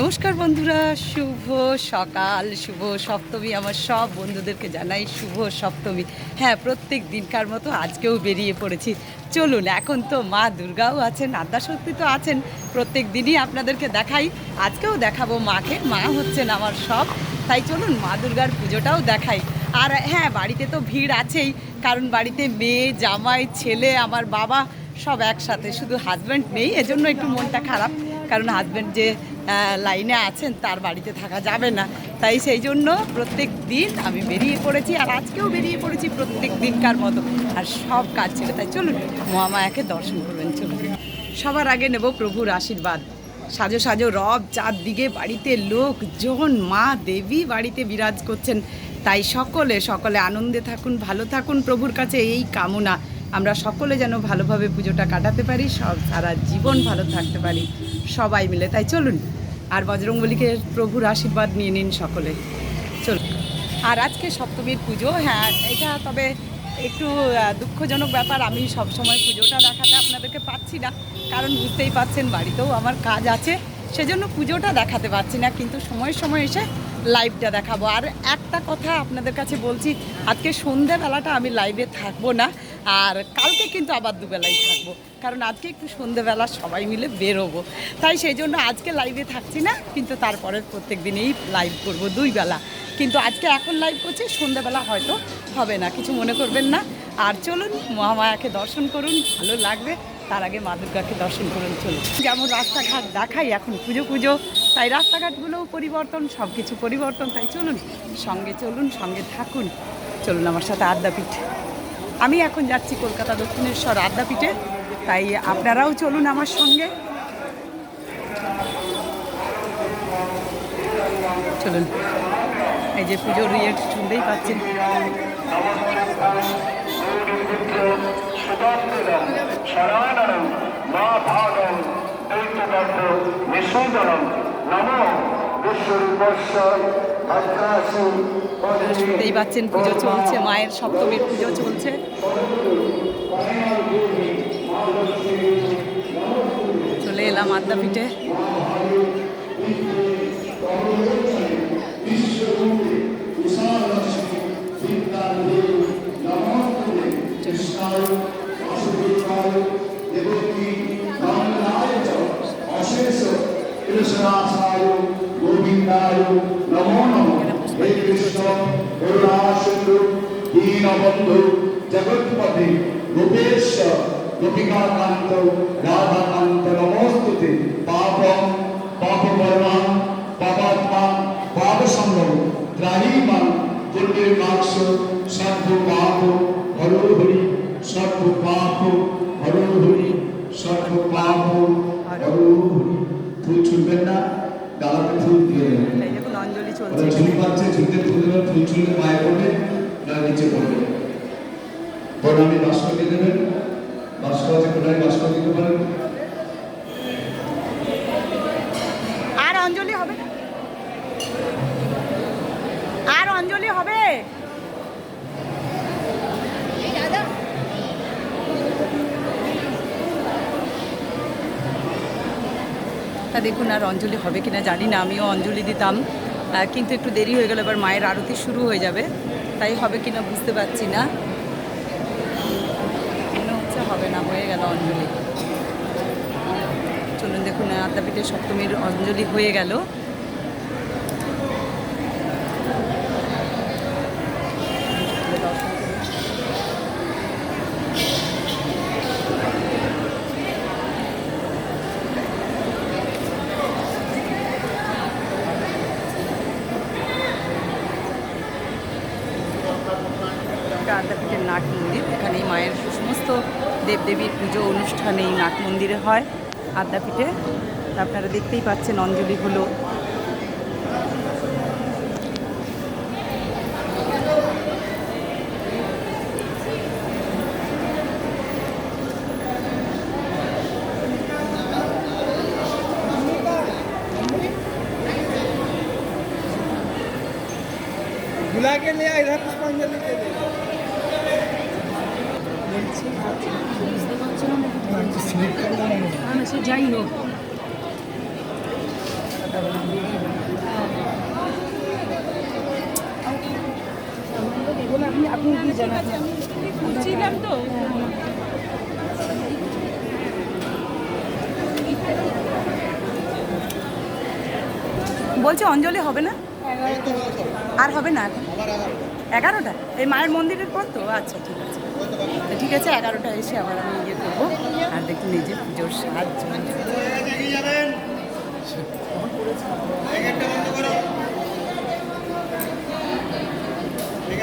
নমস্কার বন্ধুরা, শুভ সকাল, শুভ সপ্তমী। আমার সব বন্ধুদেরকে জানাই শুভ সপ্তমী। হ্যাঁ প্রত্যেক দিনকার মতো আজকেও বেরিয়ে পড়েছি। চলুন, এখন তো মা দুর্গাও আছেন আদ্যাশক্তি তো আছেন। প্রত্যেক দিনই আপনাদেরকে দেখাই। আজকেও দেখাবো মাকে। মা হচ্ছেন আমার সব। তাই চলুন, মা দুর্গার পুজোটাও দেখাই। আর হ্যাঁ বাড়িতে তো ভিড় আছেই, কারণ বাড়িতে মেয়ে, জামাই, ছেলে, আমার বাবা সব একসাথে। শুধু হাজব্যান্ড নেই, এজন্য একটু মনটা খারাপ। কারণ হাজব্যান্ড যে লাইনে আছেন, তার বাড়িতে থাকা যাবে না। তাই সেই জন্য প্রত্যেক দিন আমি বেরিয়ে পড়েছি, আর আজকেও বেরিয়ে পড়েছি প্রত্যেক দিনকার মতো। আর সব কাজ ছেড়ে, তাই চলুন, মহামায়াকে দর্শন করবেন, চলুন। সবার আগে নেব প্রভুর আশীর্বাদ। সাজো সাজো রব, চারদিকে বাড়িতে লোকজন মা, দেবী বাড়িতে বিরাজ করছেন। তাই সকলে সকলে আনন্দে থাকুন, ভালো থাকুন, প্রভুর কাছে এই কামনা। আমরা সকলে যেন ভালোভাবে পুজোটা কাটাতে পারি, সব সারা জীবন ভালো থাকতে পারি, সবাই মিলে। তাই চলুন, আর বজরংবলীকে প্রভুর আশীর্বাদ নিয়ে নিন সকলে। চলুন। আর আজকে সপ্তমীর পুজো হ্যাঁ এটা তবে একটু দুঃখজনক ব্যাপার, আমি সবসময় পুজোটা দেখাতে আপনাদেরকে পাচ্ছি না, কারণ বুঝতেই পাচ্ছেন বাড়িতেও আমার কাজ আছে, সেজন্য পুজোটা দেখাতে পারছি না, কিন্তু সময় সময় এসে লাইভটা দেখাবো। আর একটা কথা আপনাদের কাছে বলছি, আজকে সন্ধেবেলাটা আমি লাইভে থাকব না আর কালকে কিন্তু আবার দুবেলাই থাকব, কারণ আজকে একটু সন্ধেবেলা সবাই মিলে বেরোবো। তাই সেই জন্য আজকে লাইভে থাকছি না, কিন্তু তারপরে প্রত্যেক দিনেই লাইভ করব দুইবেলা। কিন্তু আজকে এখন লাইভ করছি সন্ধ্যাবেলা হয়তো হবে না, কিছু মনে করবেন না। আর চলুন, মহামায়াকে দর্শন করুন, ভালো লাগবে, তার আগে মা দুর্গাকে দর্শন করুন, চলুন। যেমন রাস্তাঘাট দেখাই এখন পুজো পুজো, তাই রাস্তাঘাটগুলোও পরিবর্তন সব কিছু পরিবর্তন, তাই চলুন, সঙ্গে চলুন, সঙ্গে থাকুন। চলুন আমার সাথে আদ্যাপীঠ আমি এখন যাচ্ছি কলকাতা দক্ষিণেশ্বর আদ্যাপীঠে, তাই আপনারাও চলুন আমার সঙ্গে। চলুন, এই যে পুজোর ইয়ে শুনতেই পাচ্ছেন। শরণম মা ভাগম দৈত্যবদ্ধ বিশ্বরূপস্য শুনতেই পাচ্ছেন পুজো চলছে মায়ের সপ্তমীর পুজো চলছে। চলে এলাম আদ্যাপীঠে কৃষ্ণাচার্য গোবিন্দায় নমো নমঃ হে কৃষ্ণ করুণাসিন্ধু দীনবন্ধু জগৎপতি গোপেশ গোপিকাকান্ত রাধাকান্ত নমস্তুতে পাপম পাপবর্মা পাপাত্মা পাপসঙ্গম ত্রাহিমাং পুণ্যের সর্ব পাপ হরো হরি সর্ব পাপ হরো হরি সর্ব পাপ হরো হরি ছুটবেন না গালাতে ফুল দিয়ে দেবেন অঞ্জলি চলছে। ঝুলি পাচ্ছে ঝুলতে ফুল দেবেন ফুল ছুললে মায়ে পড়বে না নিচে পড়বে। প্রণামী বাস্ক দিয়ে দেবেন। বাস্ক আছে প্রণামী বাস্ক দিতে পারেন। আর অঞ্জলি হবে না? আর অঞ্জলি হবে? তা দেখুন আর অঞ্জলি হবে কি না জানি না, আমিও অঞ্জলি দিতাম। কিন্তু একটু দেরি হয়ে গেল, এবার মায়ের আরতি শুরু হয়ে যাবে। তাই হবে কি না বুঝতে পারছি না। মনে হচ্ছে হবে না, হয়ে গেল অঞ্জলি। চলুন দেখুন আদ্যাপীঠের সপ্তমীর অঞ্জলি হয়ে গেল এটা আদ্যাপীঠের নাট মন্দির এখানে মায়ের সমস্ত দেবদেবীর পুজো অনুষ্ঠান এই নাট মন্দিরে হয় আদ্যাপীঠে তা আপনারা দেখতেই পাচ্ছেন অঞ্জলিগুলো बुला के ले आ इधर पुष्पांजलि दे दे সে যাই হোক। আপনি আপনি কি তো। বলছি অঞ্জলি হবে না? আর হবে না এগারোটা? এই মায়ের মন্দিরের পর তো? আচ্ছা ঠিক আছে। তো ঠিক আছে? এগারোটা এসে আবার আমি ইয়ে করব। আর দেখুন, এই যে পুজোর সাহায্য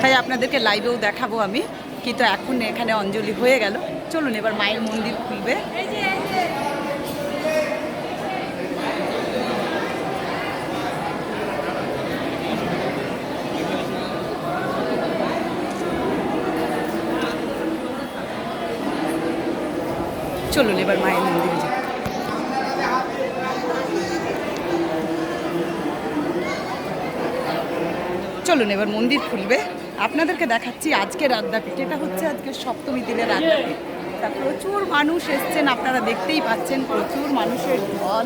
তাই আপনাদেরকে লাইভেও দেখাবো আমি। কিন্তু এখন এখানে অঞ্জলি হয়ে গেল। চলুন, এবার মায়ের মন্দির খুলবে। চলুন, এবার মায়ের মন্দিরে যাই। চলুন, এবার মন্দির খুলবে। আপনাদেরকে দেখাচ্ছি আজকের আদ্যাপীঠ। এটা হচ্ছে আজকে সপ্তমী দিনের আদ্যাপীঠ। তা প্রচুর মানুষ এসছেন, আপনারা দেখতেই পাচ্ছেন প্রচুর মানুষের ঢল,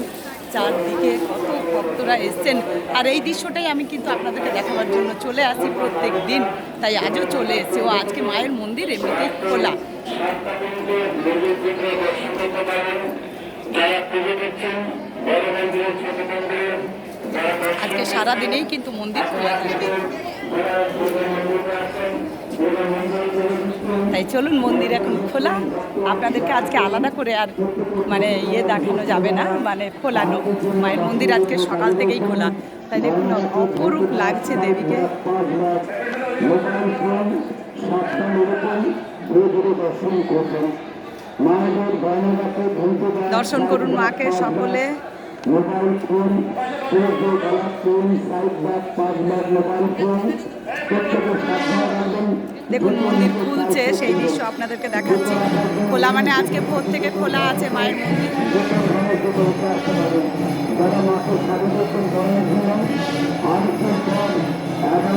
চারদিকে কত ভক্তরা এসছেন। আর এই দৃশ্যটাই আমি কিন্তু আপনাদেরকে দেখাবার জন্য চলে আসি প্রত্যেক দিন। তাই আজও চলে এসেছি। ও আজকে মায়ের মন্দির এমনিতেই খোলা। আজকে সারা দিনেই কিন্তু মন্দির খোলা থাকবে তাই চলুন মন্দির এখন খোলা। আপনাদেরকে আজকে আলাদা করে আর মানে ইয়ে দেখানো যাবে না মানে খোলানো। মায়ের মন্দির আজকে সকাল থেকেই খোলা। তাই দেখুন, অপরূপ লাগছে দেবীকে। দর্শন করুন মাকে সকলে। Mobile phone phone side bag পাঁচ ব্যাগ মোবাইল ফোন। প্রত্যেকে সাবধানে রাখবেন। দেখুন মন্দির খুলছে সেই দৃশ্য আপনাদেরকে দেখাচ্ছি। খোলা মানে আজকে ভোর থেকে খোলা আছে মায়ের মন্দির। যারা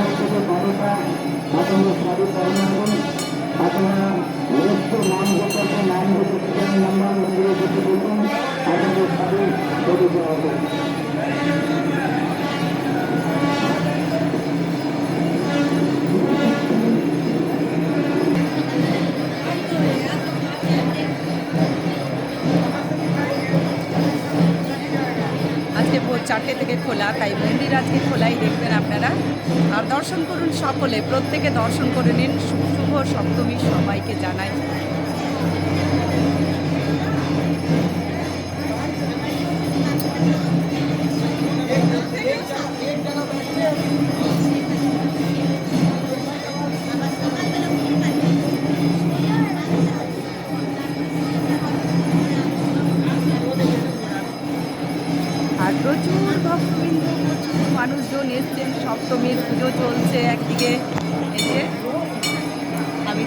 আপনারা নিত্য নাম নাম নাম্বার বলবেন আপনাদের আজকে চারটে থেকে খোলা, তাই মন্দির আজকে খোলাই দেখবেন আপনারা। আর দর্শন করুন সকলে, প্রত্যেকে দর্শন করে নিন। শুভ সপ্তমী সবাইকে জানাই। আর প্রচুর মানুষজন এসছেন সপ্তমীর পুজো চলছে একদিকে। আমি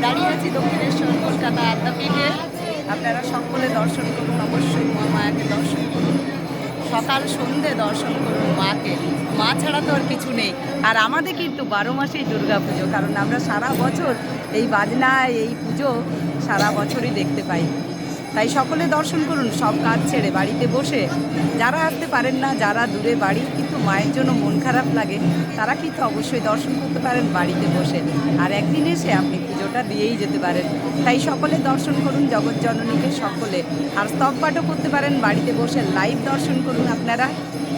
দাঁড়িয়ে আছি দক্ষিণেশ্বর, কলকাতা আদ্যাপীঠে আপনারা সকলে দর্শন করুন, অবশ্যই মা মায়াকে দর্শন করুন। সকাল সন্ধে দর্শন করুন মাকে। মা ছাড়া তো আর কিছু নেই। আর আমাদের কিন্তু বারো মাসেই দুর্গা পুজো কারণ আমরা সারা বছর এই বাজনা এই পুজো সারা বছরই দেখতে পাই। তাই সকলে দর্শন করুন, সব কাজ ছেড়ে বাড়িতে বসে। যারা আসতে পারেন না, যারা দূরে বাড়ি, কিন্তু মায়ের জন্য মন খারাপ লাগে, তারা কিন্তু অবশ্যই দর্শন করতে পারেন বাড়িতে বসে। আর একদিন এসে আপনি পুজোটা দিয়েই যেতে পারেন। তাই সকলে দর্শন করুন, জগৎ জননীকে সকলে। আর স্তব পাঠও করতে পারেন, বাড়িতে বসে লাইভ দর্শন করুন আপনারা।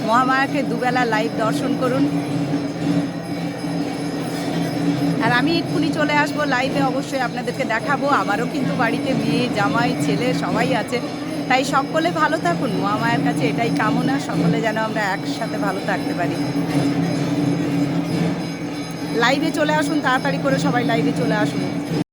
মহামায়াকে দুবেলা লাইভ দর্শন করুন। আর আমি এক্ষুনি চলে আসব লাইভে অবশ্যই আপনাদেরকে দেখাবো। আমারও কিন্তু বাড়িতে মেয়ে, জামাই, ছেলে সবাই আছে। তাই সকলে ভালো থাকুন। মহামায়ের কাছে এটাই কামনা। সকলে যেন আমরা একসাথে ভালো থাকতে পারি। লাইভে চলে আসুন, তাড়াতাড়ি করে সবাই লাইভে চলে আসুন।